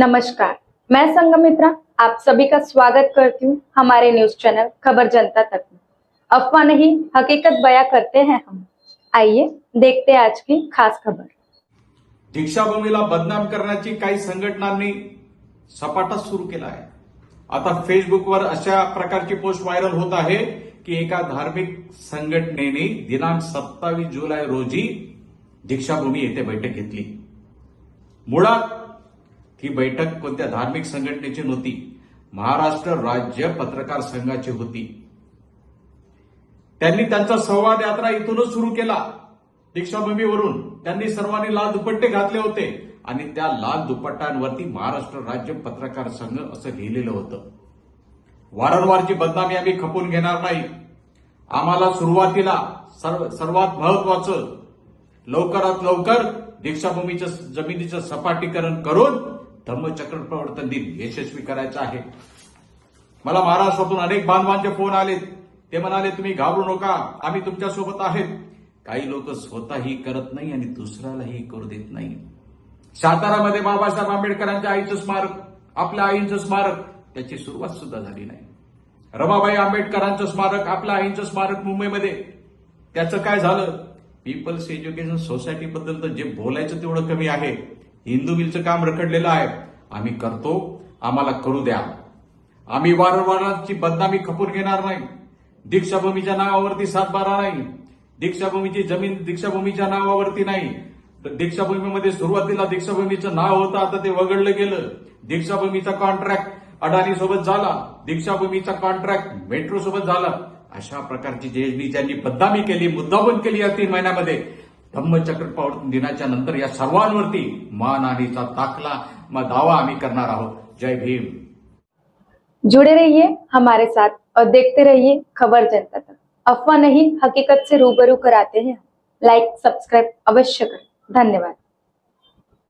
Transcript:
नमस्कार, मैं संगमित्रा आप सभी का स्वागत करती हूँ हमारे न्यूज़ चैनल खबर जनता तक में। अफवाह नहीं, हकीकत बयां करते हैं हम। आइए, देखते हैं आज की खास खबर। दीक्षाभूमीला बदनाम करण्याची काही संघटनांनी सपाटा सुरू आहे. आता फेसबुकवर अशा प्रकारची पोस्ट व्हायरल होत आहे की एका धार्मिक संघटनेने दिनांक सत्तावीस जुलै रोजी दीक्षाभूमी येथे बैठक घेतली. मुळात ही बैठक कोणत्या धार्मिक संघटनेची नव्हती? महाराष्ट्र राज्य पत्रकार संघाची होती. त्यांनी त्यांचा संवाद यात्रा इथूनच सुरू केला. दीक्षाभूमीवरून त्यांनी सर्वांनी लाल दुपट्टे घातले होते आणि त्या लाल दुपट्ट्यांवरती महाराष्ट्र राज्य पत्रकार संघ असं लिहिलेलं होतं. वारंवारची बदनामी आम्ही खपून घेणार नाही. आम्हाला सुरुवातीला सर्व सर्वात महत्वाचं लवकरात लवकर दीक्षाभूमीच्या जमिनीचं सपाटीकरण करून धम्मचक्र प्रवर्तन दिन यशस्वी करायचं आहे. मला महाराष्ट्रातून अनेक बांधवांचे फोन आले. ते म्हणाले तुम्ही घाबरू नका. आम्ही तुमच्यासोबत आहेत. काही लोक स्वतःही करत नाही आणि दुसऱ्यालाही करू देत नाही. सातारामध्ये बाबासाहेब आंबेडकरांच्या आईचं स्मारक आपल्या आईचं स्मारक त्याची सुरुवात सुद्धा झाली नाही. रमाबाई आंबेडकरांचं स्मारक आपल्या आईचं स्मारक मुंबईमध्ये. त्याचं काय झालं? पीपल्स एज्युकेशन सोसायटीबद्दल तर जे बोलायचं तेवढं कमी आहे. हिंदू बिलचं काम रखडलेलं आहे. आम्ही करतो आम्हाला करू द्या. आम्ही वारंवारांची बदनामी खपून घेणार नाही. दीक्षाभूमीच्या नावावरती सातबारा नाही. दीक्षाभूमीची जमीन दीक्षाभूमीच्या नावावरती नाही. तर दीक्षाभूमीमध्ये सुरुवातीला दीक्षाभूमीचं नाव होतं आता ते वगळलं गेलं. दीक्षाभूमीचा कॉन्ट्रॅक्ट अडाणी सोबत झाला. दीक्षाभूमीचा कॉन्ट्रॅक्ट मेट्रो सोबत झाला. अशा प्रकारची ज्यांनी ज्यांनी बदनामी केली मुद्दाबून केली या तीन महिन्यामध्ये. धम्मचक्र दिनाच्या नंतर या सर्वांवरती मानहानीचा दाखला म दावा आम्ही करणार आहोत. जय भीम. जुड़े रहिए हमारे साथ और देखते रहिए खबर जनता तक. अफवाह नहीं हकीकत से रूबरू कराते हैं लाइक सब्सक्राइब अवश्य करें. धन्यवाद.